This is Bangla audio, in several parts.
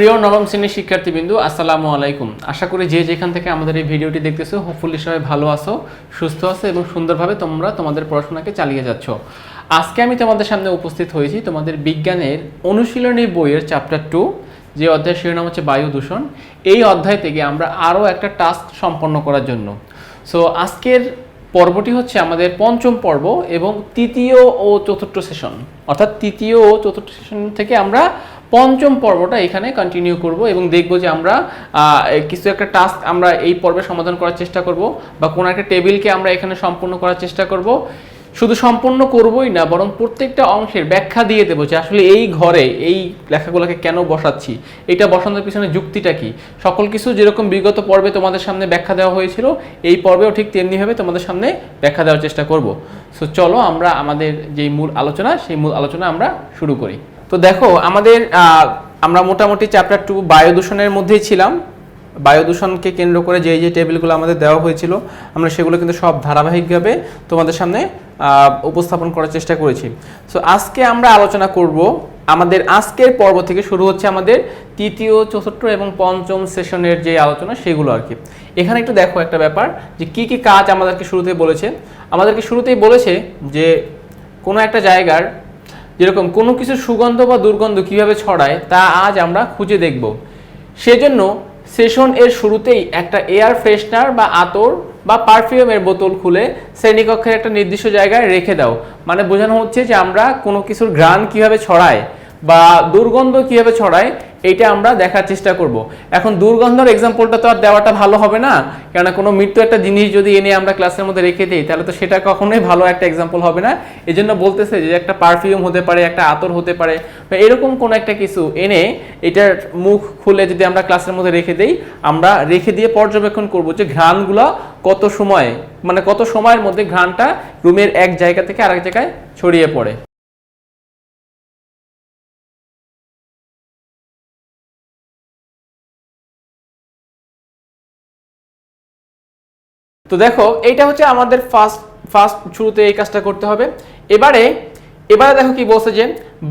প্রিয় নবম শ্রেণির শিক্ষার্থীবৃন্দু, আসসালামু আলাইকুম। আশা করি যে যেখান থেকে আমাদের এই ভিডিওটি দেখতেছো হোপফুলি সবাই ভালো আছো, সুস্থ আছো এবং সুন্দরভাবে তোমরা তোমাদের পড়াশোনাকে চালিয়ে যাচ্ছ। আজকে আমি তোমাদের সামনে উপস্থিত হয়েছি তোমাদের বিজ্ঞানের অনুশীলনী বইয়ের চ্যাপ্টার টু যে অধ্যায় শিরোনাম হচ্ছে বায়ু দূষণ। এই অধ্যায় থেকে আমরা আরও একটা টাস্ক সম্পন্ন করার জন্য। সো আজকের পর্বটি হচ্ছে আমাদের পঞ্চম পর্ব এবং তৃতীয় ও চতুর্থ সেশন অর্থাৎ তৃতীয় ও চতুর্থ সেশন থেকে আমরা পঞ্চম পর্বটা এখানে কন্টিনিউ করব এবং দেখব যে আমরা কিছু একটা টাস্ক আমরা এই পর্বে সমাধান করার চেষ্টা করব বা কোনো একটা টেবিলকে আমরা এখানে সম্পূর্ণ করার চেষ্টা করব। শুধু সম্পূর্ণ করবই না, বরং প্রত্যেকটা অংশের ব্যাখ্যা দিয়ে দেবো যে আসলে এই ঘরে এই লেখাগুলোকে কেন বসাচ্ছি, এটা বসানোর পিছনে যুক্তিটা কি? সকল কিছু যেরকম বিগত পর্বে তোমাদের সামনে ব্যাখ্যা দেওয়া হয়েছিল, এই পর্বেও ঠিক তেমনিভাবে তোমাদের সামনে ব্যাখ্যা দেওয়ার চেষ্টা করব। সো চলো আমরা আমাদের যেই মূল আলোচনা, সেই মূল আলোচনা আমরা শুরু করি। তো দেখো, আমাদের আমরা মোটামুটি চ্যাপ্টার টু বায়ু দূষণের মধ্যেই ছিলাম। বায়ু দূষণকে কেন্দ্র করে যে যে টেবিলগুলো আমাদের দেওয়া হয়েছিল, আমরা সেগুলো কিন্তু সব ধারাবাহিকভাবে তোমাদের সামনে উপস্থাপন করার চেষ্টা করেছি। সো আজকে আমরা আলোচনা করব, আমাদের আজকের পর্ব থেকে শুরু হচ্ছে আমাদের তৃতীয়, চতুর্থ এবং পঞ্চম সেশনের যে আলোচনা, সেগুলো আর কি। এখানে একটু দেখো একটা ব্যাপার, যে কি কি কাজ আমাদেরকে শুরুতেই বলেছে। আমাদেরকে শুরুতেই বলেছে যে কোনো একটা জায়গার যেরকম কোনো কিছু সুগন্ধ বা দুর্গন্ধ কীভাবে ছড়ায়, তা আজ আমরা খুঁজে দেখব। সেজন্য সেশন এর শুরুতেই একটা এয়ার ফ্রেশনার বা আতর বা পারফিউমের বোতল খুলে শ্রেণীকক্ষের একটা নির্দিষ্ট জায়গায় রেখে দাও। মানে বোঝানো হচ্ছে যে আমরা কোনো কিছুর ঘ্রাণ কীভাবে ছড়ায় বা দুর্গন্ধ কীভাবে ছড়ায় এইটা আমরা দেখার চেষ্টা করব। এখন দুর্গন্ধর এক্সাম্পলটা তো আর দেওয়াটা ভালো হবে না, কেননা কোনো মৃত্যু একটা জিনিস যদি এনে আমরা ক্লাসের মধ্যে রেখে দিই, তাহলে তো সেটা কখনোই ভালো একটা এক্সাম্পল হবে না। এই জন্য বলতেছে যে একটা পারফিউম হতে পারে, একটা আতর হতে পারে, বা এরকম কোনো একটা কিছু এনে এটার মুখ খুলে যদি আমরা ক্লাসের মধ্যে রেখে দিই, আমরা রেখে দিয়ে পর্যবেক্ষণ করব যে ঘ্রাণগুলো কত সময় মানে কত সময়ের মধ্যে ঘ্রাণটা রুমের এক জায়গা থেকে আরেক জায়গায় ছড়িয়ে পড়ে। তো দেখো, এইটা হচ্ছে আমাদের ফার্স্ট ফার্স্ট শুরুতে এই কাজটা করতে হবে। এবারে এবারে দেখো কি বলছে যে,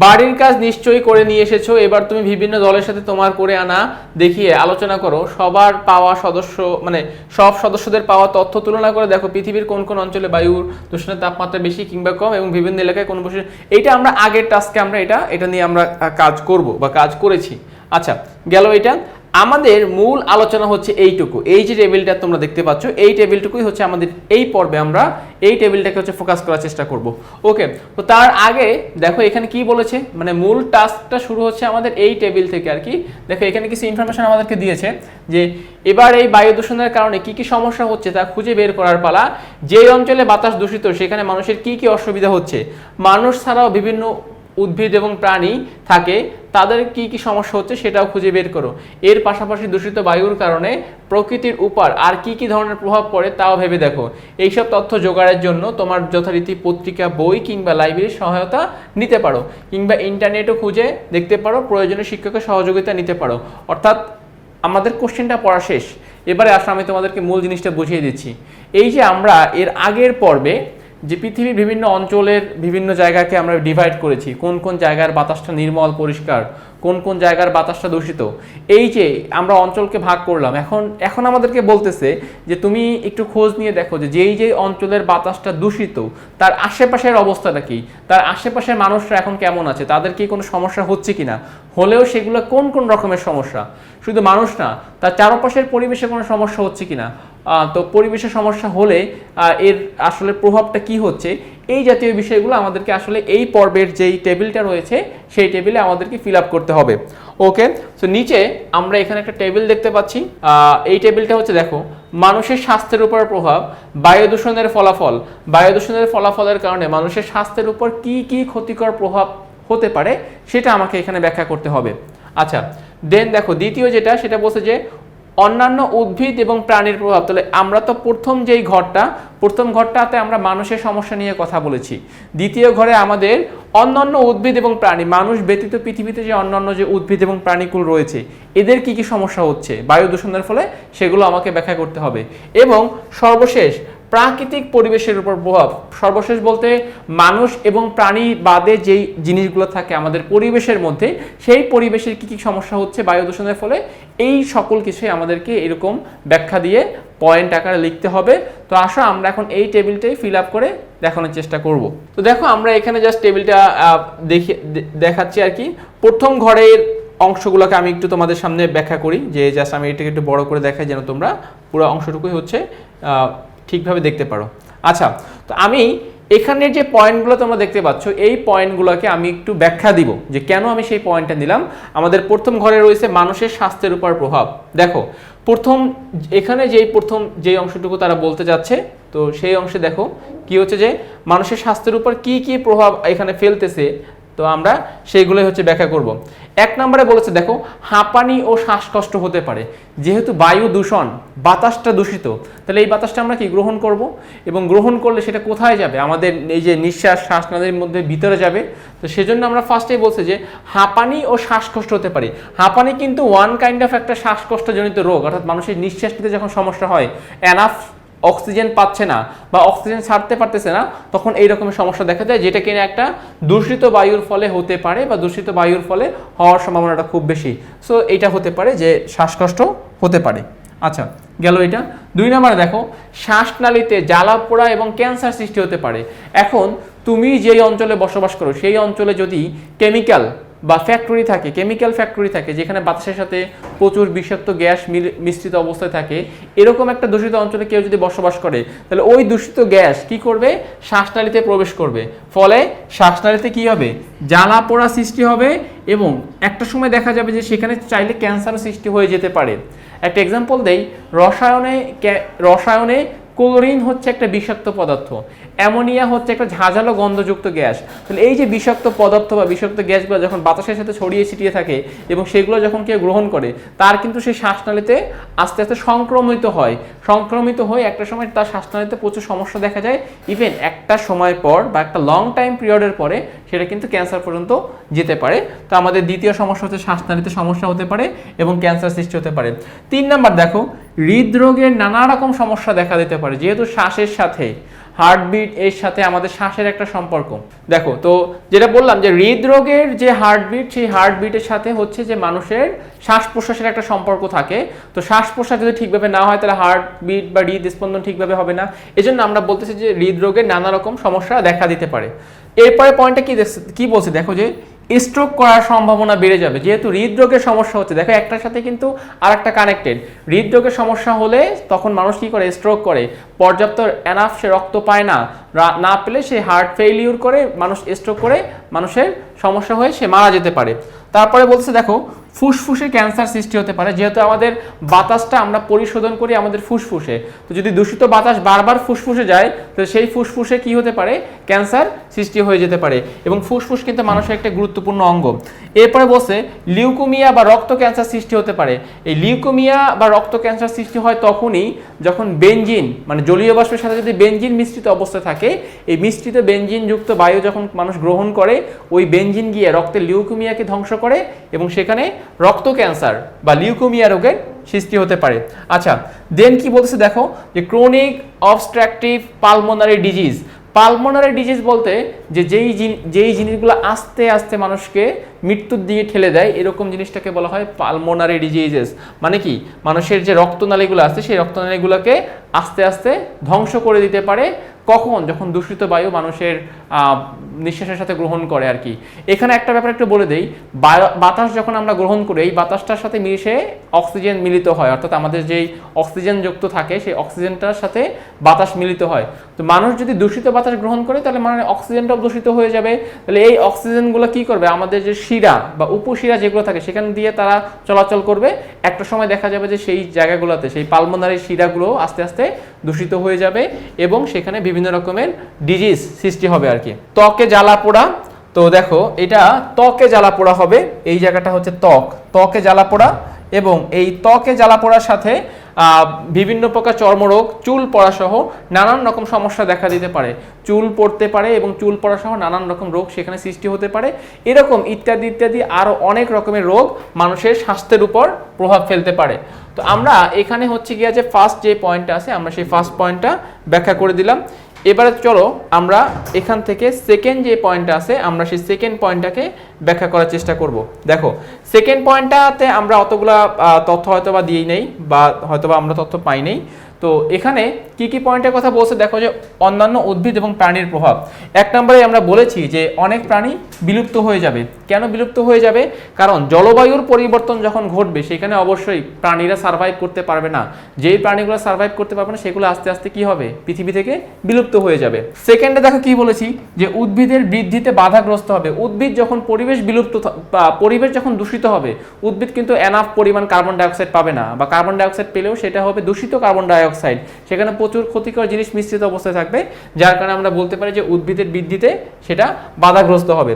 বাড়ির কাজ নিশ্চয়ই করে নিয়ে এসেছ, এবার তুমি বিভিন্ন দলের সাথে তোমার করে আনা, দেখিয়ে আলোচনা করো, সবার পাওয়া সদস্য মানে সব সদস্যদের পাওয়া তথ্য তুলনা করে দেখো পৃথিবীর কোন কোন অঞ্চলে বায়ুর দূষণের তাপমাত্রা বেশি কিংবা কম এবং বিভিন্ন এলাকায় কোন বসে, এইটা আমরা আগের টাস্কে আমরা এটা এটা নিয়ে আমরা কাজ করব বা কাজ করেছি। আচ্ছা গেল এটা আমাদের মূল আলোচনা হচ্ছে এইটুকু। এই যে টেবিলটা তোমরা দেখতে পাচ্ছ, এই টেবিলটুকুই হচ্ছে আমাদের এই পর্বে আমরা এই টেবিলটাকে হচ্ছে ফোকাস করার চেষ্টা করব। ওকে তো তার আগে দেখো এখানে কি বলেছে? মানে মূল টাস্কটা শুরু হচ্ছে আমাদের এই টেবিল থেকে আর কি। দেখো এখানে কিছু ইনফরমেশন আমাদেরকে দিয়েছে যে এবার এই বায়ু দূষণের কারণে কি কি সমস্যা হচ্ছে তা খুঁজে বের করার পালা, যেই অঞ্চলে বাতাস দূষিত সেখানে মানুষের কি কি অসুবিধা হচ্ছে, মানুষ ছাড়াও বিভিন্ন উদ্ভিদ এবং প্রাণী থাকে, তাদের কি কি সমস্যা হচ্ছে সেটাও খুঁজে বের করো। এর পাশাপাশি দূষিত বায়ুর কারণে প্রকৃতির উপর আর কি কি ধরনের প্রভাব পড়ে তাও ভেবে দেখো। এইসব তথ্য জোগাড়ের জন্য তোমার যথারীতি পত্রিকা, বই কিংবা লাইব্রেরির সহায়তা নিতে পারো, কিংবা ইন্টারনেটও খুঁজে দেখতে পারো প্রয়োজনীয় শিক্ষকের সহযোগিতা নিতে পারো। অর্থাৎ আমাদের কোশ্চেনটা পড়া শেষ। এবারে আসলে আমি তোমাদেরকে মূল জিনিসটা বুঝিয়ে দিচ্ছি। এই যে আমরা এর আগের পর্বে যে পৃথিবীর বিভিন্ন অঞ্চলের বিভিন্ন জায়গাকে আমরা ডিভাইড করেছি কোন কোন জায়গার বাতাসটা নির্মল পরিষ্কার কোন কোন জায়গার বাতাসটা দূষিত এই যে আমরা অঞ্চলকে ভাগ করলাম এখন এখন আমাদেরকে বলতেছে যে তুমি একটু খোঁজ নিয়ে দেখো যে যেই যেই অঞ্চলের বাতাসটা দূষিত তার আশেপাশের অবস্থাটা কি তার আশেপাশের মানুষরা এখন কেমন আছে তাদের কি কোনো সমস্যা হচ্ছে কিনা হলেও সেগুলো কোন কোন রকমের সমস্যা শুধু মানুষ না তার চারপাশের পরিবেশে কোনো সমস্যা হচ্ছে কিনা আহ, তো পরিবেশের সমস্যা হলে এর আসলে প্রভাবটা কি হচ্ছে? এই জাতীয় বিষয়গুলো আমাদেরকে আসলে এই পর্বের যেই টেবিলটা রয়েছে, সেই টেবিলে আমাদেরকে ফিল করতে হবে। ওকে তো নিচে আমরা এখানে একটা টেবিল দেখতে পাচ্ছি। এই টেবিলটা হচ্ছে, দেখো, মানুষের স্বাস্থ্যের উপর প্রভাব, বায়ু দূষণের ফলাফল। বায়ু দূষণের ফলাফলের কারণে মানুষের স্বাস্থ্যের উপর কি কি ক্ষতিকর প্রভাব হতে পারে, সেটা আমাকে এখানে ব্যাখ্যা করতে হবে। আচ্ছা দেন দেখো, দ্বিতীয় যেটা, সেটা বলছে যে অন্যান্য উদ্ভিদ এবং প্রাণীর প্রভাব। তাহলে আমরা তো প্রথম যেই ঘরটা, প্রথম ঘরটাতে আমরা মানুষের সমস্যা নিয়ে কথা বলেছি। দ্বিতীয় ঘরে আমাদের অন্যান্য উদ্ভিদ এবং প্রাণী, মানুষ ব্যতীত পৃথিবীতে যে অন্যান্য যে উদ্ভিদ এবং প্রাণীকুল রয়েছে, এদের কি কি সমস্যা হচ্ছে? বায়ু দূষণের ফলে সেগুলো আমাকে ব্যাখ্যা করতে হবে। এবং সর্বশেষ প্রাকৃতিক পরিবেশের উপর প্রভাব। সর্বশেষ বলতে মানুষ এবং প্রাণী বাদে যেই জিনিসগুলো থাকে আমাদের পরিবেশের মধ্যে, সেই পরিবেশের কি কি সমস্যা হচ্ছে বায়ু দূষণের ফলে, এই সকল কিছুই আমাদেরকে এরকম ব্যাখ্যা দিয়ে পয়েন্ট আকারে লিখতে হবে। তো আসো আমরা এখন এই টেবিলটাই ফিল আপ করে দেখানোর চেষ্টা করব। তো দেখো আমরা এখানে জাস্ট টেবিলটা দেখে দেখাচ্ছি আর কি। প্রথম ঘরের অংশগুলোকে আমি একটু তোমাদের সামনে ব্যাখ্যা করি, যে জাস্ট আমি এটাকে একটু বড় করে দেখাই যেন তোমরা পুরো অংশটুকুই হচ্ছে ঠিকভাবে দেখতে পারো। আচ্ছা তো আমি এখানের যে পয়েন্টগুলো তোমরা দেখতে পাচ্ছ, এই পয়েন্টগুলোকে আমি একটু ব্যাখ্যা দিব যে কেন আমি সেই পয়েন্টটা নিলাম। আমাদের প্রথম ঘরে রয়েছে মানুষের স্বাস্থ্যের উপর প্রভাব। দেখো, প্রথম এখানে যেই প্রথম যেই অংশটুকু তারা বলতে যাচ্ছে, তো সেই অংশে দেখো কি হচ্ছে যে মানুষের স্বাস্থ্যের উপর কি কি প্রভাব এখানে ফেলতেছে, তো আমরা সেইগুলোই হচ্ছে ব্যাখ্যা করব। এক নম্বরে বলেছে, দেখো, হাঁপানি ও শ্বাসকষ্ট হতে পারে। যেহেতু বায়ু দূষণ, বাতাসটা দূষিত, তাহলে এই বাতাসটা আমরা কি গ্রহণ করব? এবং গ্রহণ করলে সেটা কোথায় যাবে? আমাদের এই যে নিঃশ্বাস শ্বাসনালীর মধ্যে ভিতরে যাবে। তো সেজন্য আমরা ফার্স্টেই বলছি যে, হাঁপানি ও শ্বাসকষ্ট হতে পারে। হাঁপানি কিন্তু ওয়ান কাইন্ড অফ একটা শ্বাসকষ্টজনিত রোগ, অর্থাৎ মানুষের নিঃশ্বাস নিতে যখন সমস্যা হয় এনাফ অক্সিজেন পাচ্ছে না বা অক্সিজেন ছাড়তে পারতেছে না, তখন এই রকমের সমস্যা দেখা যায়, যেটা কিনা একটা দূষিত বায়ুর ফলে হতে পারে বা দূষিত বায়ুর ফলে হওয়ার সম্ভাবনাটা খুব বেশি। সো এটা হতে পারে যে শ্বাসকষ্ট হতে পারে। আচ্ছা গেল এটা। দুই নম্বরে দেখো, শ্বাসনালীতে জ্বালা পোড়া এবং ক্যান্সার সৃষ্টি হতে পারে। এখন তুমি যেই অঞ্চলে বসবাস করো, সেই অঞ্চলে যদি কেমিক্যাল বা ফ্যাক্টরি থাকে কেমিক্যাল ফ্যাক্টরি থাকে, যেখানে বাতাসের সাথে প্রচুর বিষাক্ত গ্যাস মিশ্রিত অবস্থায় থাকে, এরকম একটা দূষিত অঞ্চলে কেউ যদি বসবাস করে, তাহলে ওই দূষিত গ্যাস কি করবে? শ্বাসনালীতে প্রবেশ করবে। ফলে শ্বাসনালীতে কি হবে? জ্বালা পোড়া সৃষ্টি হবে এবং একটা সময় দেখা যাবে যে সেখানে চাইলে ক্যান্সারও সৃষ্টি হয়ে যেতে পারে। একটা এক্সাম্পল দেই, রসায়নে রসায়নে ক্লোরিন হচ্ছে একটা বিষাক্ত পদার্থ, অ্যামোনিয়া হচ্ছে একটা ঝাঁঝালো গন্ধযুক্ত গ্যাস। তাহলে এই যে বিষাক্ত পদার্থ বা বিষাক্ত গ্যাসগুলো যখন বাতাসের সাথে ছড়িয়ে ছিটিয়ে থাকে এবং সেগুলো যখন কেউ গ্রহণ করে, তার কিন্তু সেই শ্বাসনালীতে আস্তে আস্তে সংক্রমিত হয়। সংক্রমিত হয়ে একটা সময় তার শ্বাসনালীতে প্রচুর সমস্যা দেখা যায়। ইভেন একটা সময় পর বা একটা লং টাইম পিরিয়ডের পরে সেটা কিন্তু ক্যান্সার পর্যন্ত যেতে পারে। তো আমাদের দ্বিতীয় সমস্যা হচ্ছে শ্বাসনালীতে সমস্যা হতে পারে এবং ক্যান্সার সৃষ্টি হতে পারে। তিন নাম্বার দেখো, হৃদরোগের নানা রকম সমস্যা দেখা দিতে পারে, যেহেতু শ্বাসের সাথে। হার্টবিট এর সাথে আমাদের শ্বাসের একটা সম্পর্ক। দেখো, তো যেটা বললাম যে হৃদরোগের যে হার্টবিট, সেই হার্টবিটের সাথে হচ্ছে যে মানুষের শ্বাস প্রশ্বাসের একটা সম্পর্ক থাকে। তো শ্বাস প্রশ্বাস যদি ঠিকভাবে না হয়, তাহলে হার্টবিট বা হৃদস্পন্দন ঠিকভাবে হবে না। এজন্য আমরা বলতেছি যে হৃদরোগের নানা রকম সমস্যা দেখা দিতে পারে। এরপরে পয়েন্টটা কি কি বলছে? দেখো যে স্ট্রোক করার সম্ভাবনা বেড়ে যাবে। যেহেতু হৃদরোগের সমস্যা হচ্ছে, দেখো একটার সাথে কিন্তু আর একটা কানেক্টেড হৃদরোগের সমস্যা হলে তখন মানুষ কি করে? স্ট্রোক করে। পর্যাপ্ত এনাফ সে রক্ত পায় না। না পেলে সে হার্ট ফেইলিউর করে মানুষ স্ট্রোক করে মানুষের সমস্যা হয়ে সে মারা যেতে পারে। তারপরে বলছে, দেখো ফুসফুসে ক্যান্সার সৃষ্টি হতে পারে। যেহেতু আমাদের বাতাসটা আমরা পরিশোধন করি আমাদের ফুসফুসে। তো যদি দূষিত বাতাস বারবার ফুসফুসে যায় তো সেই ফুসফুসে কি হতে পারে? ক্যান্সার সৃষ্টি হয়ে যেতে পারে। এবং ফুসফুস কিন্তু মানুষের একটা গুরুত্বপূর্ণ অঙ্গ। এরপরে বসে লিউকোমিয়া বা রক্ত ক্যান্সার সৃষ্টি হতে পারে। এই লিউকোমিয়া বা রক্ত ক্যান্সার সৃষ্টি হয় তখনই যখন বেঞ্জিন মানে জলীয় বাষ্পের সাথে যদি বেঞ্জিন মিশ্রিত অবস্থায় থাকে, এই মিশ্রিত বেনজিন যুক্ত বায়ু যখন মানুষ গ্রহণ করে, ওই বেঞ্জিন গিয়ে রক্তের লিউকোমিয়াকে ধ্বংস করে এবং সেখানে রক্ত ক্যান্সার বা লিউকোমিয়া রোগের সৃষ্টি হতে পারে। আচ্ছা দেন কি বলতেছে দেখো, যে chronic obstructive pulmonary disease pulmonary disease বলতে যে যেই যেই জিনিসগুলো আস্তে আস্তে মানুষকে মৃত্যুর দিকে ঠেলে দেয়, এরকম জিনিসটাকে বলা হয় পালমোনারি ডিজিজেস মানে কি? মানুষের যে রক্তনালীগুলো আছে, সেই রক্তনালীগুলোকে আস্তে আস্তে ধ্বংস করে দিতে পারে কখন? যখন দূষিত বায়ু মানুষের নিঃশ্বাসের সাথে গ্রহণ করে আর কি। এখানে একটা ব্যাপার একটু বলে দেই। বাতাস যখন আমরা গ্রহণ করি, এই বাতাসটার সাথে মিশে অক্সিজেন মিলিত হয়। অর্থাৎ আমাদের যেই অক্সিজেন যুক্ত থাকে, সেই অক্সিজেনটার সাথে বাতাস মিলিত হয়। তো মানুষ যদি দূষিত বাতাস গ্রহণ করে, তাহলে মানে অক্সিজেনটাও দূষিত হয়ে যাবে। তাহলে এই অক্সিজেনগুলো কি করবে? আমাদের যে শিরা বা উপশিরা যেগুলো থাকে, সেখান দিয়ে তারা চলাচল করবে। একটা সময় দেখা যাবে যে সেই জায়গাগুলোতে, সেই পালমোনারি শিরাগুলো আস্তে আস্তে দূষিত হয়ে যাবে এবং সেখানে বিভিন্ন রকমের ডিজিজ সৃষ্টি হবে আর কি। ত্বকে জ্বালা পোড়া। তো দেখো, এটা ত্বকে জ্বালা পোড়া হবে। এই জায়গাটা হচ্ছে ত্বক। ত্বকে জ্বালা পোড়া এবং এই ত্বকে জ্বালা পোড়ার সাথে বিভিন্ন প্রকার চর্মরোগ, চুল পড়াসহ নানান রকম সমস্যা দেখা দিতে পারে। চুল পড়তে পারে এবং চুল পড়াসহ নানান রকম রোগ সেখানে সৃষ্টি হতে পারে। এরকম ইত্যাদি ইত্যাদি আরও অনেক রকমের রোগ মানুষের স্বাস্থ্যের উপর প্রভাব ফেলতে পারে। তো আমরা এখানে হচ্ছে গিয়া যে ফার্স্ট যে পয়েন্টটা আছে, আমরা সেই ফার্স্ট পয়েন্টটা ব্যাখ্যা করে দিলাম। এবারে চলো আমরা এখান থেকে সেকেন্ড যে পয়েন্টটা আছে, আমরা সেই সেকেন্ড পয়েন্টটাকে ব্যাখ্যা করার চেষ্টা করব। দেখো সেকেন্ড পয়েন্টটাতে আমরা অতগুলা তথ্য হয়তো বা দিই নেই বা হয়তো বা আমরা তথ্য পাই নেই। তো এখানে কি কি পয়েন্টের কথা বলছে দেখো যে অন্যান্য উদ্ভিদ এবং প্রাণীর প্রভাব। এক নম্বরে আমরা বলেছি যে অনেক প্রাণী বিলুপ্ত হয়ে যাবে। কেন বিলুপ্ত হয়ে যাবে? কারণ জলবায়ুর পরিবর্তন যখন ঘটবে, সেখানে অবশ্যই প্রাণীরা সার্ভাইভ করতে পারবে না। যেই প্রাণীগুলো সার্ভাইভ করতে পারবে না, সেগুলো আস্তে আস্তে কি হবে? পৃথিবী থেকে বিলুপ্ত হয়ে যাবে। সেকেন্ডে দেখো কি বলেছি, যে উদ্ভিদের বৃদ্ধিতে বাধাগ্রস্ত হবে। উদ্ভিদ যখন পরিবেশ বিলুপ্ত বা পরিবেশ যখন দূষিত হবে, উদ্ভিদ কিন্তু এনাফ পরিমাণ কার্বন ডাইঅক্সাইড পাবে না। বা কার্বন ডাইঅক্সাইড পেলেও সেটা হবে দূষিত কার্বন ডাইঅক্সাইড সেখানে প্রচুর ক্ষতিকর জিনিস মিশ্রিত অবস্থায় থাকবে, যার কারণে আমরা বলতে পারি যে উদ্ভিদের বৃদ্ধিতে সেটা বাধাগ্রস্ত হবে।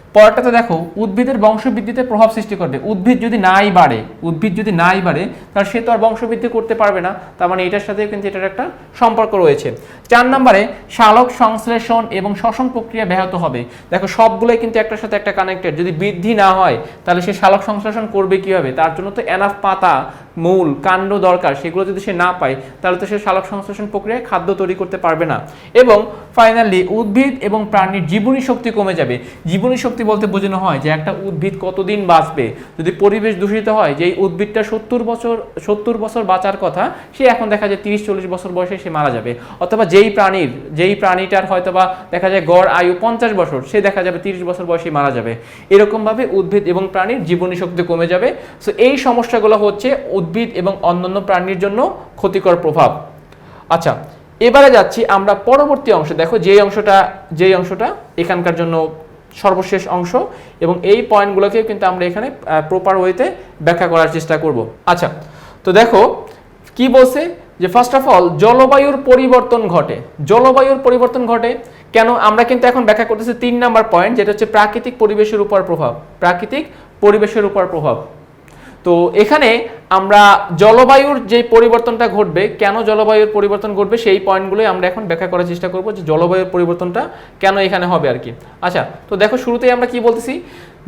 পরেরটাতে দেখো, উদ্ভিদের বংশবৃদ্ধিতে প্রভাব সৃষ্টি করবে। উদ্ভিদ যদি নাই বাড়ে, উদ্ভিদ যদি নাই বাড়ে, তাহলে সে তো আর বংশবৃদ্ধি করতে পারবে না। তার মানে এটার সাথে কিন্তু এটার একটা সম্পর্ক রয়েছে। চার নম্বরে, শালক সংশ্লেষণ এবং শ্বসন প্রক্রিয়া ব্যাহত হবে। দেখো, সবগুলোই কিন্তু একটার সাথে একটা কানেক্টেড যদি বৃদ্ধি না হয়, তাহলে সে শালক সংশ্লেষণ করবে কীভাবে? তার জন্য তো এনাফ পাতা, মূল, কাণ্ড দরকার। সেগুলো যদি সে না পায়, তাহলে তো সে শালক সংশ্লেষণ প্রক্রিয়ায় খাদ্য তৈরি করতে পারবে না। এবং ফাইনালি উদ্ভিদ এবং প্রাণীর জীবনী শক্তি কমে যাবে। জীবনী শক্তি বলতে বোঝানো হয় যে একটা উদ্ভিদ কতদিন বাঁচবে? যদি পরিবেশ দূষিত হয় যে উদ্ভিদটা সত্তর বছর সত্তর বছর বাঁচার কথা, সে এখন দেখা যায় তিরিশ, চল্লিশ বছর বয়সে সে মারা যাবে। অথবা যেই প্রাণীর, যেই প্রাণীটার হয়তো বা দেখা যায় গড় আয়ু পঞ্চাশ বছর, সে দেখা যাবে তিরিশ বছর বয়সে মারা যাবে। এরকমভাবে উদ্ভিদ এবং প্রাণীর জীবনী শক্তি কমে যাবে। সো এই সমস্যাগুলো হচ্ছে উদ্ভিদ এবং অন্যান্য প্রাণীর জন্য ক্ষতিকর প্রভাব। আচ্ছা এবারে যাচ্ছি আমরা পরবর্তী অংশ। দেখো, যেই অংশটা যেই অংশটা এখানকার জন্য সর্বশেষ অংশ এবং এই পয়েন্টগুলোকে কিন্তু আমরা এখানে প্রপার ওয়েতে ব্যাখ্যা করার চেষ্টা করব। আচ্ছা তো দেখো, কি বলছে? যে ফার্স্ট অফ অল জলবায়ুর পরিবর্তন ঘটে। জলবায়ুর পরিবর্তন ঘটে কেন? আমরা কিন্তু এখন ব্যাখ্যা করতেছি তিন নাম্বার পয়েন্ট যেটা হচ্ছে প্রাকৃতিক পরিবেশের উপর প্রভাব। প্রাকৃতিক পরিবেশের উপর প্রভাব। তো এখানে আমরা জলবায়ুর যে পরিবর্তনটা ঘটবে, কেন জলবায়ুর পরিবর্তন ঘটবে সেই পয়েন্টগুলোই আমরা এখন ব্যাখ্যা করার চেষ্টা করব যে জলবায়ুর পরিবর্তনটা কেন এখানে হবে আর কি। আচ্ছা তো দেখো শুরুতেই আমরা কি বলতেছি?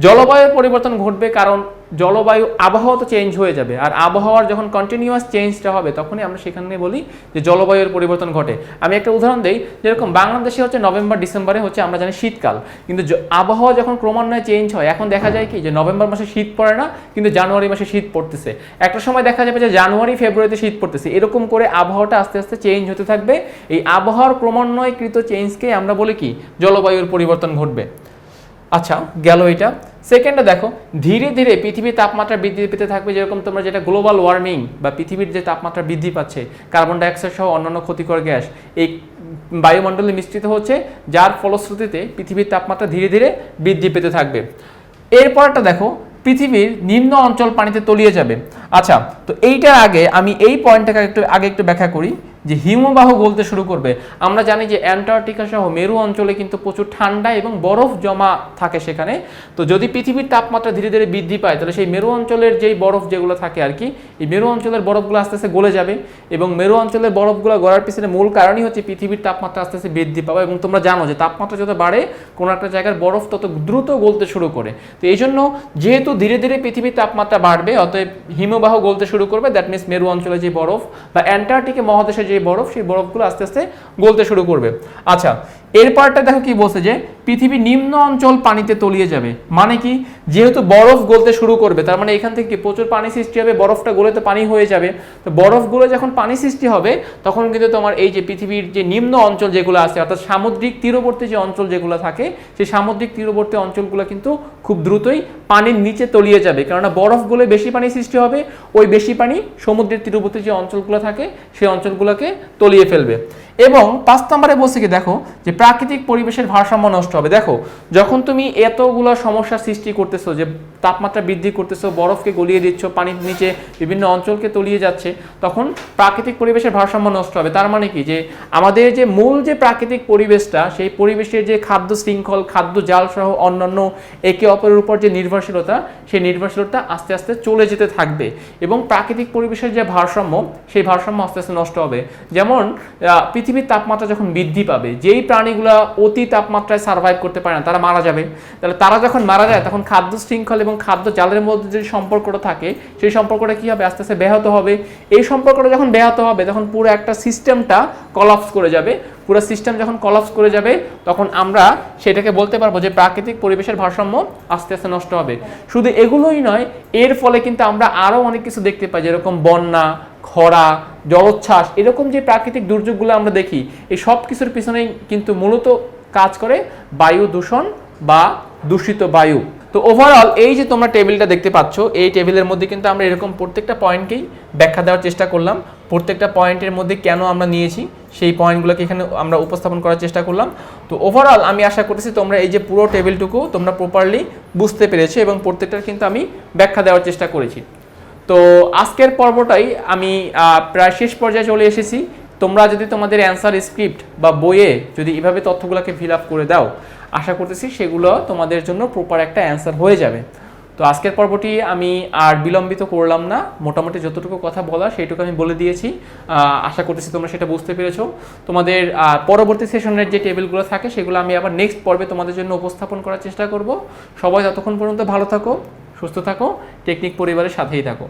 জলবায়ুর পরিবর্তন ঘটবে কারণ জলবায়ু, আবহাওয়া তো চেঞ্জ হয়ে যাবে। আর আবহাওয়ার যখন কন্টিনিউয়াস চেঞ্জটা হবে, তখনই আমরা সেখানে বলি যে জলবায়ুর পরিবর্তন ঘটে। আমি একটা উদাহরণ দিই, যেরকম বাংলাদেশে হচ্ছে নভেম্বর, ডিসেম্বরে হচ্ছে আমরা জানি শীতকাল। কিন্তু আবহাওয়া যখন ক্রমান্বয়ে চেঞ্জ হয়, এখন দেখা যায় কি যে নভেম্বর মাসে শীত পড়ে না, কিন্তু জানুয়ারি মাসে শীত পড়তেছে। একটা সময় দেখা যাবে যে জানুয়ারি, ফেব্রুয়ারিতে শীত পড়তেছে। এরকম করে আবহাওয়াটা আস্তে আস্তে চেঞ্জ হতে থাকবে। এই আবহাওয়ার ক্রমান্বয়কৃত চেঞ্জকে আমরা বলি কি? জলবায়ুর পরিবর্তন ঘটবে। আচ্ছা গেল এটা। সেকেন্ডে দেখো, ধীরে ধীরে পৃথিবীর তাপমাত্রা বৃদ্ধি পেতে থাকবে, যেরকম তোমরা যেটা গ্লোবাল ওয়ার্মিং বা পৃথিবীর যে তাপমাত্রা বৃদ্ধি পাচ্ছে কার্বন ডাইঅক্সাইড সহ অন্যান্য ক্ষতিকর গ্যাস, এই বায়ুমণ্ডলে মিশ্রিত হচ্ছে, যার ফলশ্রুতিতে পৃথিবীর তাপমাত্রা ধীরে ধীরে বৃদ্ধি পেতে থাকবে। এরপরটা দেখো, পৃথিবীর নিম্ন অঞ্চল পানিতে তলিয়ে যাবে। আচ্ছা তো এইটার আগে আমি এই পয়েন্টটাকে একটু, আগে একটু ব্যাখ্যা করি। যে হিমবাহ গলতে শুরু করবে। আমরা জানি যে অ্যান্টার্কটিকা সহ মেরু অঞ্চলে কিন্তু প্রচুর ঠান্ডা এবং বরফ জমা থাকে সেখানে। তো যদি পৃথিবীর তাপমাত্রা ধীরে ধীরে বৃদ্ধি পায়, তাহলে সেই মেরু অঞ্চলের যেই বরফ যেগুলো থাকে আর কি, এই মেরু অঞ্চলের বরফগুলো আস্তে আস্তে গলে যাবে এবং মেরু অঞ্চলের বরফগুলো গড়ার পিছনে মূল কারণই হচ্ছে পৃথিবীর তাপমাত্রা আস্তে আস্তে বৃদ্ধি পাবে এবং তোমরা জানো যে তাপমাত্রা যত বাড়ে, কোনো একটা জায়গার বরফ তত দ্রুত গলতে শুরু করে। তো এই জন্য যেহেতু ধীরে ধীরে পৃথিবীর তাপমাত্রা বাড়বে, অতএব হিমবাহ গলতে শুরু করবে দ্যাট মিনস মেরু অঞ্চলে যে বরফ বা অ্যান্টার্কটিকা মহাদেশের যে বরফ সেই বরফগুলো আস্তে আস্তে গলতে শুরু করবে। আচ্ছা এর পার্টটা দেখো কি বলছে যে, পৃথিবী নিম্ন অঞ্চল পানিতে তলিয়ে যাবে। মানে কি? যেহেতু বরফ গলতে শুরু করবে, তার মানে এখান থেকে প্রচুর পানি সৃষ্টি হবে, বরফটা গলে তো পানি হয়ে যাবে। তো বরফ গলে যখন পানি সৃষ্টি হবে, তখন কিন্তু তোমার এই যে পৃথিবীর যে নিম্ন অঞ্চল যেগুলো আছে, অর্থাৎ সামুদ্রিক তীরবর্তী যে অঞ্চল যেগুলো থাকে, সেই সামুদ্রিক তীরবর্তী অঞ্চলগুলো কিন্তু খুব দ্রুতই পানির নিচে তলিয়ে যাবে। কেননা বরফ গলে বেশি পানি সৃষ্টি হবে, ওই বেশি পানি সমুদ্রের তীরবর্তী যে অঞ্চলগুলো থাকে, সেই অঞ্চলগুলোকে তলিয়ে ফেলবে। এবং পাঁচ নম্বরে বলছে কি, দেখো, যে প্রাকৃতিক পরিবেশের ভারসাম্য নষ্ট হবে। দেখো, যখন তুমি এতগুলো সমস্যার সৃষ্টি করতেছো, যে তাপমাত্রা বৃদ্ধি করতেছো, বরফকে গলিয়ে দিচ্ছ, পানির নিচে বিভিন্ন অঞ্চলকে তলিয়ে যাচ্ছে, তখন প্রাকৃতিক পরিবেশের ভারসাম্য নষ্ট হবে। তার মানে কি, যে আমাদের যে মূল যে প্রাকৃতিক পরিবেশটা, সেই পরিবেশের যে খাদ্য শৃঙ্খল, খাদ্য জাল সহ অন্যান্য একে অপরের উপর যে নির্ভরশীলতা, সেই নির্ভরশীলতা আস্তে আস্তে চলে যেতে থাকবে এবং প্রাকৃতিক পরিবেশের যে ভারসাম্য, সেই ভারসাম্য আস্তে আস্তে নষ্ট হবে। যেমন পৃথিবীর তাপমাত্রা যখন বৃদ্ধি পাবে, যেই প্রাণীগুলো অতি তাপমাত্রায় সার্ভাইভ করতে পারে না, তারা মারা যাবে। তাহলে তারা যখন মারা যায়, তখন খাদ্য শৃঙ্খল এবং খাদ্য জালের মধ্যে যে সম্পর্কটা থাকে, সেই সম্পর্কটা কী হবে? আস্তে আস্তে ব্যাহত হবে। এই সম্পর্কটা যখন ব্যাহত হবে, তখন পুরো একটা সিস্টেমটা কলাপস করে যাবে। পুরো সিস্টেম যখন কলাপস করে যাবে, তখন আমরা সেটাকে বলতে পারব যে প্রাকৃতিক পরিবেশের ভারসাম্য আস্তে আস্তে নষ্ট হবে। শুধু এগুলোই নয়, এর ফলে কিন্তু আমরা আরও অনেক কিছু দেখতে পাই, যেরকম বন্যা খরা, জলোচ্ছ্বাস, এরকম যে প্রাকৃতিক দুর্যোগগুলো আমরা দেখি, এই সব কিছুর পিছনেই কিন্তু মূলত কাজ করে বায়ু দূষণ বা দূষিত বায়ু। তো ওভারঅল এই যে তোমরা টেবিলটা দেখতে পাচ্ছ, এই টেবিলের মধ্যে কিন্তু আমরা এরকম প্রত্যেকটা পয়েন্টকেই ব্যাখ্যা দেওয়ার চেষ্টা করলাম। প্রত্যেকটা পয়েন্টের মধ্যে কেন আমরা নিয়েছি, সেই পয়েন্টগুলোকে এখানে আমরা উপস্থাপন করার চেষ্টা করলাম। তো ওভারঅল আমি আশা করতেছি তোমরা এই যে পুরো টেবিলটুকু তোমরা প্রপারলি বুঝতে পেরেছ এবং প্রত্যেকটার কিন্তু আমি ব্যাখ্যা দেওয়ার চেষ্টা করেছি। তো আজকের পর্বটাই আমি প্রায় শেষ পর্যায়ে চলে এসেছি। তোমরা যদি তোমাদের অ্যান্সার স্ক্রিপ্ট বা বইয়ে যদি এভাবে তথ্যগুলোকে ফিল আপ করে দাও, আশা করতেছি সেগুলো তোমাদের জন্য প্রপার একটা অ্যান্সার হয়ে যাবে। তো আজকের পর্বটি আমি আর বিলম্বিত করলাম না। মোটামুটি যতটুকু কথা বলা সেইটুকু আমি বলে দিয়েছি। আশা করতেছি তোমরা সেটা বুঝতে পেরেছ। তোমাদের পরবর্তী সেশনের যে টেবিলগুলো থাকে সেগুলো আমি আবার নেক্সট পর্বে তোমাদের জন্য উপস্থাপন করার চেষ্টা করব। সবাই ততক্ষণ পর্যন্ত ভালো থাকো। সুস্থ থাকো টেকনিক পরিবারের সাথেই থাকো।